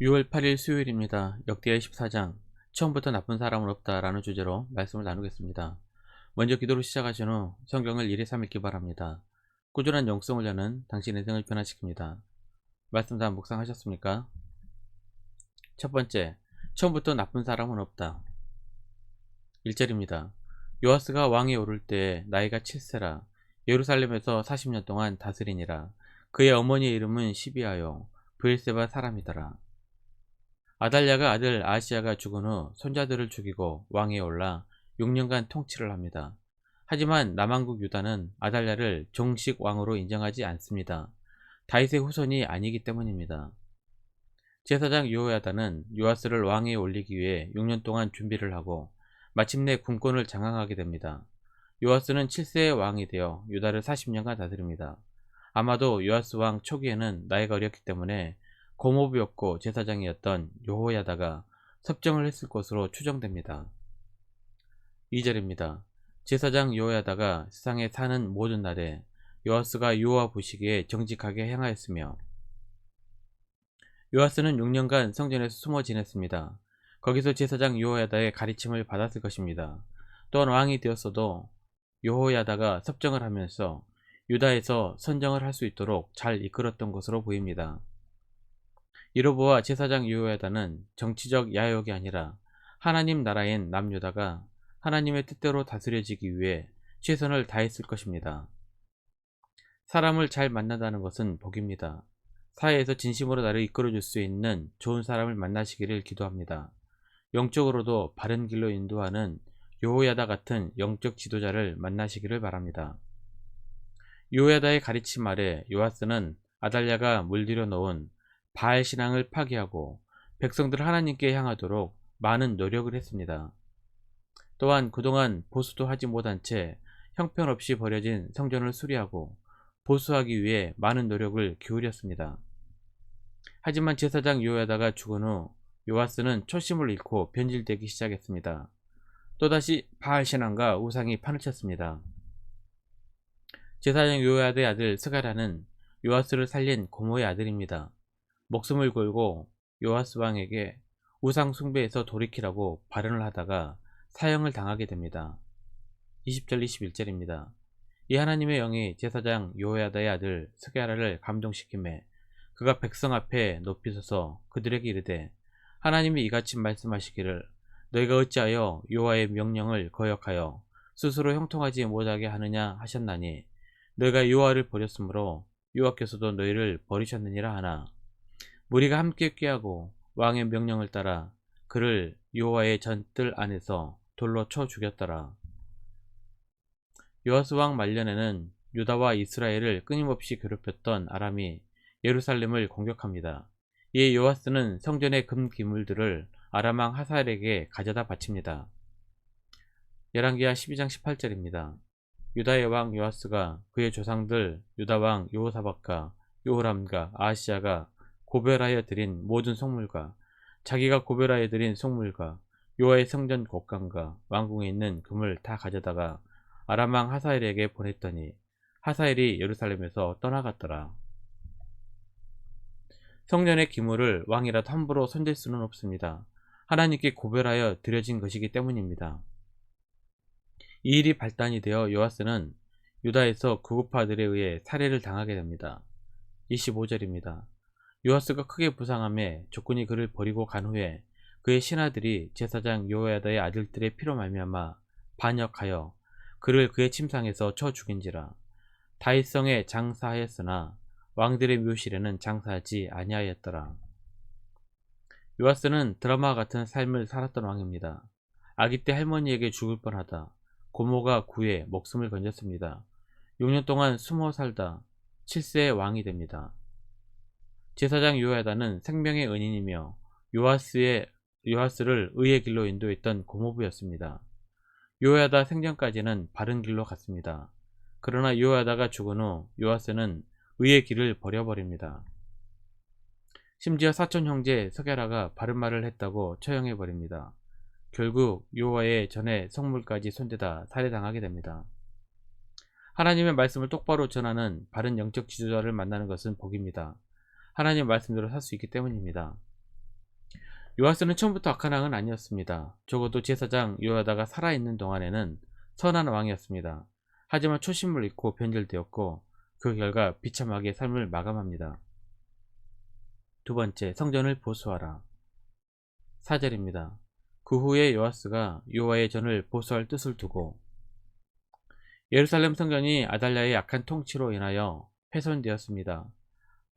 6월 8일 수요일입니다. 역대하 14장 처음부터 나쁜 사람은 없다 라는 주제로 말씀을 나누겠습니다. 먼저 기도로 시작하신 후 성경을 1회 3 읽기 바랍니다. 꾸준한 영성을 여는 당신의 인생을 변화시킵니다. 말씀 다 묵상하셨습니까? 첫 번째, 처음부터 나쁜 사람은 없다. 1절입니다. 요아스가 왕에 오를 때 나이가 7세라 예루살렘에서 40년 동안 다스리니라 그의 어머니의 이름은 시비아요 브엘세바 사람이더라. 아달랴가 아들 아시아가 죽은 후 손자들을 죽이고 왕에 올라 6년간 통치를 합니다. 하지만 남왕국 유다는 아달랴를 정식 왕으로 인정하지 않습니다. 다윗의 후손이 아니기 때문입니다. 제사장 요야다는 요아스를 왕에 올리기 위해 6년 동안 준비를 하고 마침내 군권을 장악하게 됩니다. 요아스는 7세의 왕이 되어 유다를 40년간 다스립니다. 아마도 요아스 왕 초기에는 나이가 어렸기 때문에 고모부였고 제사장이었던 요호야다가 섭정을 했을 것으로 추정됩니다. 2절입니다. 제사장 요호야다가 세상에 사는 모든 날에 요아스가 요아 보시기에 정직하게 행하였으며 요아스는 6년간 성전에서 숨어 지냈습니다. 거기서 제사장 요호야다의 가르침을 받았을 것입니다. 또한 왕이 되었어도 요호야다가 섭정을 하면서 유다에서 선정을 할 수 있도록 잘 이끌었던 것으로 보입니다. 이로보아 제사장 요야다는 정치적 야욕이 아니라 하나님 나라인 남유다가 하나님의 뜻대로 다스려지기 위해 최선을 다했을 것입니다. 사람을 잘 만나다는 것은 복입니다. 사회에서 진심으로 나를 이끌어줄 수 있는 좋은 사람을 만나시기를 기도합니다. 영적으로도 바른 길로 인도하는 요호야다 같은 영적 지도자를 만나시기를 바랍니다. 요호야다의 가르침 아래 요하스는 아달랴가 물들여 놓은 바알 신앙을 파괴하고 백성들 하나님께 향하도록 많은 노력을 했습니다. 또한 그동안 보수도 하지 못한 채 형편없이 버려진 성전을 수리하고 보수하기 위해 많은 노력을 기울였습니다. 하지만 제사장 요야다가 죽은 후 요아스는 초심을 잃고 변질되기 시작했습니다. 또다시 바알 신앙과 우상이 판을 쳤습니다. 제사장 요야다의 아들 스가라는 요아스를 살린 고모의 아들입니다. 목숨을 걸고 요아스 왕에게 우상 숭배에서 돌이키라고 발언을 하다가 사형을 당하게 됩니다. 20절 21절입니다. 이 하나님의 영이 제사장 요야다의 아들 스게라를 감동시킴에 그가 백성 앞에 높이 서서 그들에게 이르되 하나님이 이같이 말씀하시기를 너희가 어찌하여 요하의 명령을 거역하여 스스로 형통하지 못하게 하느냐 하셨나니 너희가 요하를 버렸으므로 요하께서도 너희를 버리셨느니라 하나 무리가 함께 꾀하고 왕의 명령을 따라 그를 요하의 전뜰 안에서 돌로 쳐 죽였더라. 요하스 왕 말년에는 유다와 이스라엘을 끊임없이 괴롭혔던 아람이 예루살렘을 공격합니다. 이에 요하스는 성전의 금 기물들을 아람왕 하사엘에게 가져다 바칩니다. 열왕기하 12장 18절입니다. 유다의 왕 요하스가 그의 조상들 유다 왕 요호사박과 요호람과 아시아가 고별하여 드린 모든 성물과 자기가 고별하여 드린 성물과 요하의 성전 곡간과 왕궁에 있는 금을 다 가져다가 아람왕 하사엘에게 보냈더니 하사엘이 예루살렘에서 떠나갔더라. 성전의 기물을 왕이라도 함부로 손댈 수는 없습니다. 하나님께 고별하여 드려진 것이기 때문입니다. 이 일이 발단이 되어 요아스는 유다에서 구급파들에 의해 살해를 당하게 됩니다. 25절입니다. 요아스가 크게 부상함에 적군이 그를 버리고 간 후에 그의 신하들이 제사장 요야다의 아들들의 피로 말미암아 반역하여 그를 그의 침상에서 쳐 죽인지라 다윗성에 장사하였으나 왕들의 묘실에는 장사하지 아니하였더라. 요아스는 드라마 같은 삶을 살았던 왕입니다. 아기 때 할머니에게 죽을 뻔하다. 고모가 구해 목숨을 건졌습니다. 6년 동안 숨어 살다 7세의 왕이 됩니다. 제사장 요야다는 생명의 은인이며 요하스의 요하스를 의의 길로 인도했던 고모부였습니다. 요야다 생전까지는 바른 길로 갔습니다. 그러나 요야다가 죽은 후 요하스는 의의 길을 버려버립니다. 심지어 사촌 형제 서게라가 바른 말을 했다고 처형해 버립니다. 결국 요하의 전에 성물까지 손대다 살해당하게 됩니다. 하나님의 말씀을 똑바로 전하는 바른 영적 지도자를 만나는 것은 복입니다. 하나님 말씀대로 살 수 있기 때문입니다. 요하스는 처음부터 악한 왕은 아니었습니다. 적어도 제사장 요하다가 살아있는 동안에는 선한 왕이었습니다. 하지만 초심을 잃고 변절되었고 그 결과 비참하게 삶을 마감합니다. 두 번째, 성전을 보수하라. 4절입니다. 그 후에 요하스가 요하의 전을 보수할 뜻을 두고 예루살렘 성전이 아달랴의 악한 통치로 인하여 훼손되었습니다.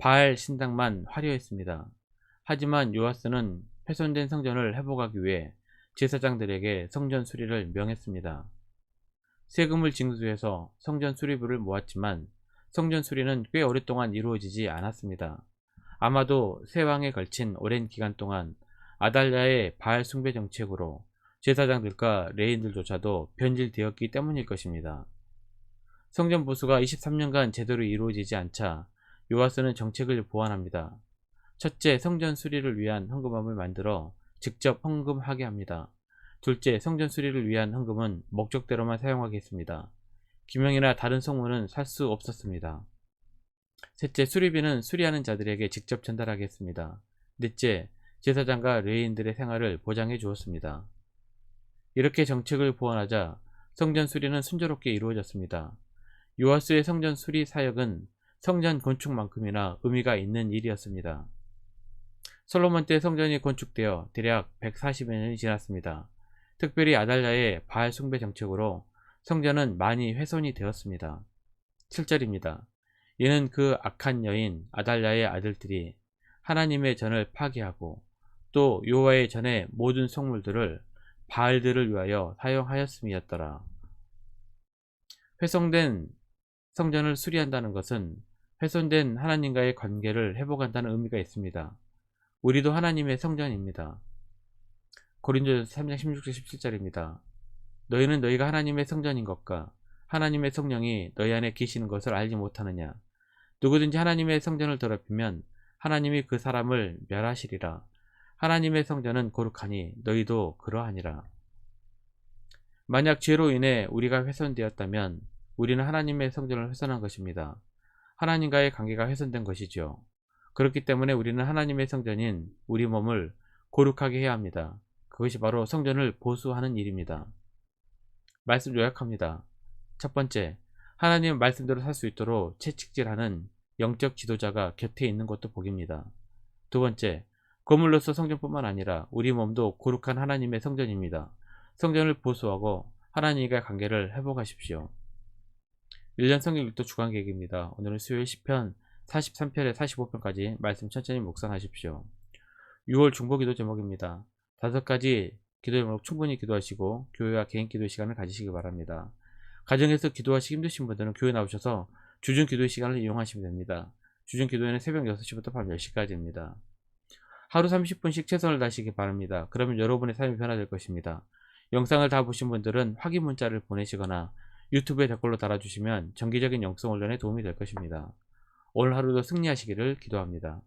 바알 신당만 화려했습니다. 하지만 요하스는 훼손된 성전을 회복하기 위해 제사장들에게 성전 수리를 명했습니다. 세금을 징수해서 성전 수리부를 모았지만 성전 수리는 꽤 오랫동안 이루어지지 않았습니다. 아마도 세 왕에 걸친 오랜 기간 동안 아달랴의 바알 숭배 정책으로 제사장들과 레인들조차도 변질되었기 때문일 것입니다. 성전 보수가 23년간 제대로 이루어지지 않자 요하스는 정책을 보완합니다. 첫째, 성전 수리를 위한 헌금함을 만들어 직접 헌금하게 합니다. 둘째, 성전 수리를 위한 헌금은 목적대로만 사용하겠습니다. 기명이나 다른 성물은 살 수 없었습니다. 셋째, 수리비는 수리하는 자들에게 직접 전달하겠습니다. 넷째, 제사장과 레인들의 생활을 보장해 주었습니다. 이렇게 정책을 보완하자 성전 수리는 순조롭게 이루어졌습니다. 요하스의 성전 수리 사역은 성전 건축만큼이나 의미가 있는 일이었습니다. 솔로몬 때 성전이 건축되어 대략 140여 년이 지났습니다. 특별히 아달랴의 바알 숭배 정책으로 성전은 많이 훼손이 되었습니다. 7절입니다. 이는 그 악한 여인 아달랴의 아들들이 하나님의 전을 파괴하고 또 요하의 전의 모든 성물들을 바알들을 위하여 사용하였음이었더라. 훼손된 성전을 수리한다는 것은 훼손된 하나님과의 관계를 회복한다는 의미가 있습니다. 우리도 하나님의 성전입니다. 고린도전서 3장 16절 17절입니다. 너희는 너희가 하나님의 성전인 것과 하나님의 성령이 너희 안에 계시는 것을 알지 못하느냐. 누구든지 하나님의 성전을 더럽히면 하나님이 그 사람을 멸하시리라. 하나님의 성전은 거룩하니 너희도 그러하니라. 만약 죄로 인해 우리가 훼손되었다면 우리는 하나님의 성전을 훼손한 것입니다. 하나님과의 관계가 훼손된 것이죠. 그렇기 때문에 우리는 하나님의 성전인 우리 몸을 거룩하게 해야 합니다. 그것이 바로 성전을 보수하는 일입니다. 말씀 요약합니다. 첫 번째, 하나님 말씀대로 살 수 있도록 채찍질하는 영적 지도자가 곁에 있는 것도 복입니다. 두 번째, 거물로서 성전뿐만 아니라 우리 몸도 거룩한 하나님의 성전입니다. 성전을 보수하고 하나님과의 관계를 회복하십시오. 1년 성경 읽도 주간 계획입니다. 오늘은 수요일 10편 43편에 45편까지 말씀 천천히 묵상하십시오. 6월 중보 기도 제목입니다. 다섯 가지 기도 제목 충분히 기도하시고 교회와 개인 기도 시간을 가지시기 바랍니다. 가정에서 기도하시기 힘드신 분들은 교회 나오셔서 주중 기도 시간을 이용하시면 됩니다. 주중 기도에는 새벽 6시부터 밤 10시까지입니다. 하루 30분씩 최선을 다하시기 바랍니다. 그러면 여러분의 삶이 변화될 것입니다. 영상을 다 보신 분들은 확인 문자를 보내시거나 유튜브에 댓글로 달아주시면 정기적인 영성 훈련에 도움이 될 것입니다. 오늘 하루도 승리하시기를 기도합니다.